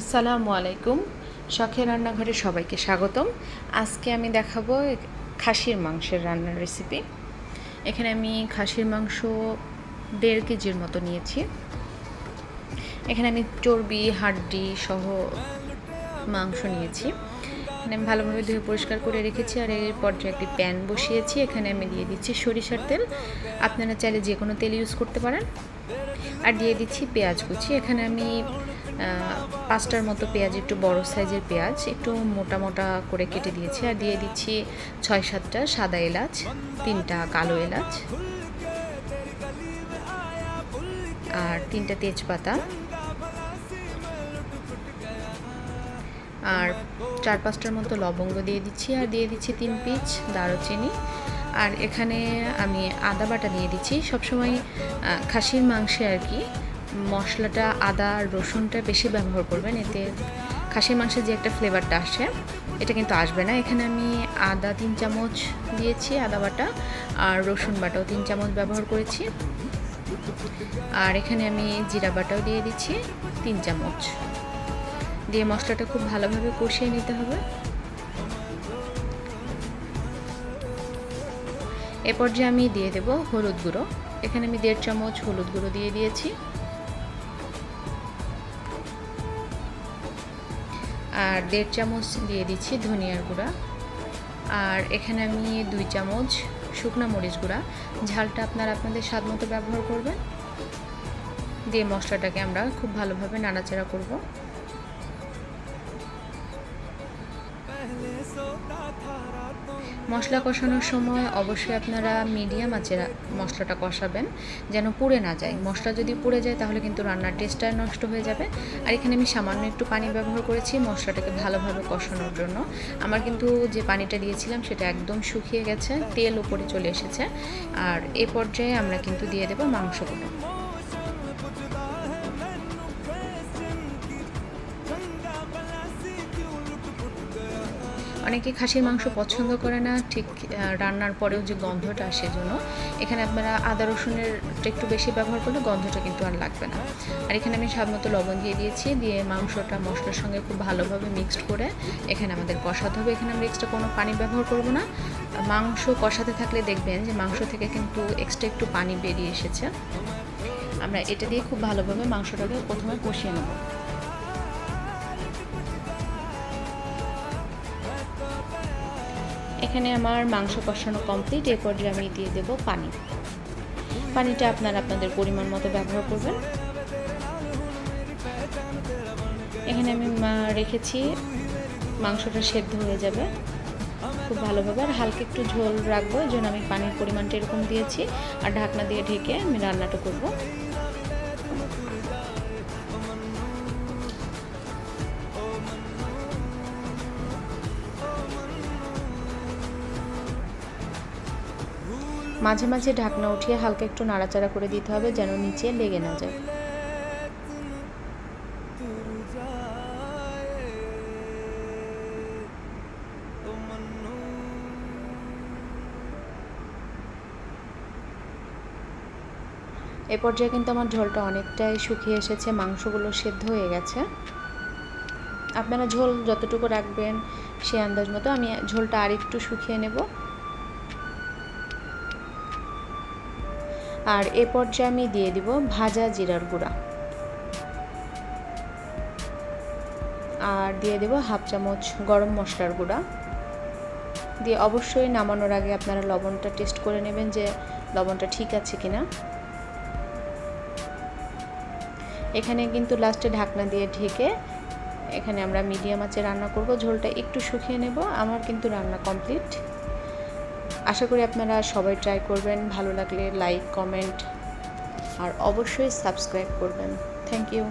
আসসালামু আলাইকুম। শখের রান্নাঘরে সবাইকে স্বাগতম। আজকে আমি দেখাবো খাসির মাংসের রান্নার রেসিপি এখানে আমি খাসির মাংস দেড় কেজির মতো নিয়েছি। এখানে আমি চর্বি, হাড্ডি সহ মাংস নিয়েছি। এখানে আমি ভালোভাবে ধুয়ে পরিষ্কার করে রেখেছি আর এর পর্যায়ে একটি প্যান বসিয়েছি, এখানে আমি দিয়ে দিচ্ছি সরিষার তেল। আপনারা চাইলে যে কোনো তেল ইউজ করতে পারেন। আর দিয়ে দিচ্ছি পেঁয়াজ কুচি। এখানে আমি পাঁচটার মতো পেঁয়াজ, একটু বড় সাইজের পেঁয়াজ, একটু মোটা মোটা করে কেটে দিয়েছি আর দিয়ে দিচ্ছি ছয় সাতটা সাদা এলাচ, তিনটা কালো এলাচ আর তিনটা তেজপাতা আর চার পাঁচটার মতো লবঙ্গ দিয়ে দিচ্ছি আর দিয়ে দিচ্ছি তিন পিচ দারুচিনি। আর এখানে আমি আদা বাটা দিয়ে দিচ্ছি। সবসময় খাসির মাংসে আর কি মশলাটা, আদা, রসুনটা বেশি ব্যবহার করবেন। এতে খাসির মাংসের যে একটা ফ্লেভারটা আসে, এটা কিন্তু আসবে না। এখানে আমি আদা তিন চামচ দিয়েছি, আদা বাটা, আর রসুন বাটাও তিন চামচ ব্যবহার করেছি। আর এখানে আমি জিরা বাটাও দিয়ে দিচ্ছি, তিন চামচ। দিয়ে মশলাটা খুব ভালোভাবে কষিয়ে নিতে হবে। এরপর যে আমি দিয়ে দেব হলুদ গুঁড়ো। এখানে আমি দেড় চামচ হলুদ গুঁড়ো দিয়ে দিয়েছি। আর দেড় চামচ দিয়ে দিচ্ছি ধনিয়ার গুঁড়া। আর এখানে আমি দুই চামচ শুকনো মরিচ গুঁড়া। ঝালটা আপনারা আপনাদের স্বাদ মতো ব্যবহার করবেন। দিয়ে মশলাটাকে আমরা খুব ভালোভাবে নাড়াচাড়া করব। মশলা কষানোর সময় অবশ্যই আপনারা মিডিয়াম আঁচে মশলাটা কষাবেন, যেন পুড়ে না যায়। মশলা যদি পুড়ে যায়, তাহলে কিন্তু রান্নার টেস্টটা নষ্ট হয়ে যাবে। আর এখানে আমি সামান্য একটু পানি ব্যবহার করেছি মশলাটাকে ভালোভাবে কষানোর জন্য। আমার কিন্তু যে পানিটা দিয়েছিলাম, সেটা একদম শুকিয়ে গেছে, তেল উপরে চলে এসেছে। আর এ পর্যায়ে আমরা কিন্তু দিয়ে দেবো মাংসগুলো। অনেকে খাসির মাংস পছন্দ করে না, ঠিক রান্নার পরেও যে গন্ধটা আসে জন্য। এখানে আপনারা আদা রসুনের একটু বেশি ব্যবহার করলে গন্ধটা কিন্তু আর লাগবে না। আর এখানে আমি স্বাদ মতো লবণ দিয়ে দিয়েছি, দিয়ে মাংসটা মশলার সঙ্গে খুব ভালোভাবে মিক্সড করে এখানে আমাদের কষাতে হবে। এখানে আমরা এক্সট্রা কোনো পানি ব্যবহার করব না। মাংস কষাতে থাকলে দেখবেন যে মাংস থেকে কিন্তু এক্সট্রা একটু পানি বেরিয়ে এসেছে। আমরা এটা দিয়ে খুব ভালোভাবে মাংসটাকে প্রথমে কষিয়ে নেব। এখানে আমার মাংস কষানো কমপ্লিট এর পর্যায়ে আমি দিয়ে দেব পানি। পানিটা আপনারা আপনাদের পরিমাণ মতো ব্যবহার করবেন। এখানে আমি রেখেছি, মাংসটা সেদ্ধ হয়ে যাবে খুব ভালোভাবে। আর হালকা একটু ঝোল রাখব এই জন্য আমি পানির পরিমাণটা এরকম দিয়েছি। আর ঢাকনা দিয়ে ঢেকে আমি রান্নাটা করব। মাঝে মাঝে ঢাকনা উঠিয়ে হালকা একটু নাড়াচাড়া করে দিতে হবে যেন নিচে লেগে না যায়। এ পর্যায়ে কিন্তু আমার ঝোলটা অনেকটাই শুকিয়ে এসেছে, মাংসগুলো সেদ্ধ হয়ে গেছে। আপনারা ঝোল যতটুকু রাখবেন সে আন্দাজ মতো আমি ঝোলটা আরেকটু শুকিয়ে নেব। আর এ পর্যায়ে আমি দিয়ে দিব ভাজা জিরার গুঁড়া। আর দিয়ে দেব হাফ চামচ গরম মশলার গুঁড়া। দিয়ে অবশ্যই নামানোর আগে আপনারা লবণটা টেস্ট করে নেবেন যে লবণটা ঠিক আছে কিনা। এখানে কিন্তু লাস্টে ঢাকনা দিয়ে ঢেকে এখানে আমরা মিডিয়াম আঁচে রান্না করব। ঝোলটা একটু শুকিয়ে নেব। আমার কিন্তু রান্না কমপ্লিট। আশা করি আপনারা সবাই ট্রাই করবেন। ভালো লাগলে লাইক কমেন্ট আর অবশ্যই সাবস্ক্রাইব করবেন। Thank you